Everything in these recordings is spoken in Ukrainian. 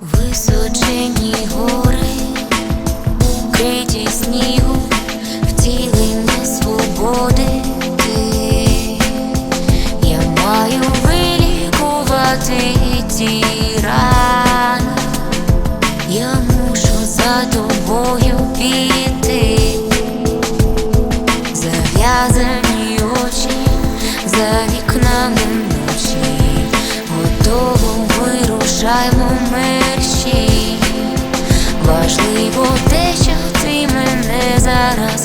Височені гори, криті снігу, втілення свободи. Я маю вилікувати ті рани, я мушу за тобою піти, зав'язані очі за вікнами ночі, готово вирушаймо важливо те, що ти мене зараз.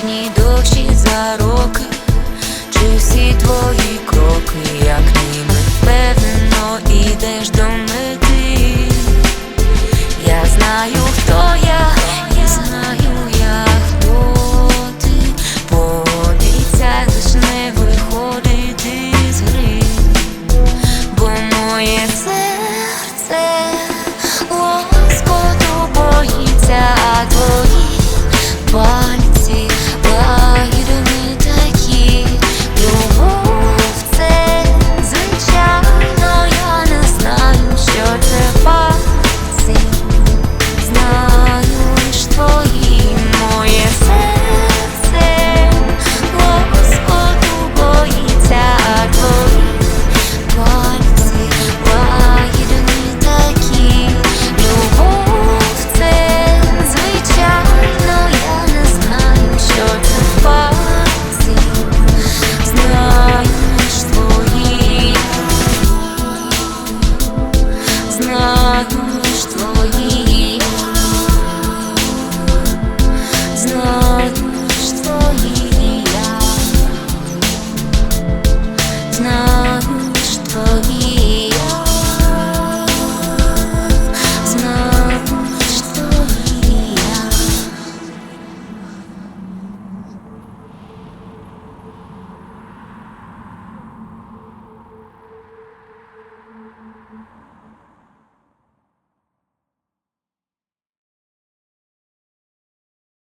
дні дощі за роки, чи всі твої кроки, як ніби Magnum.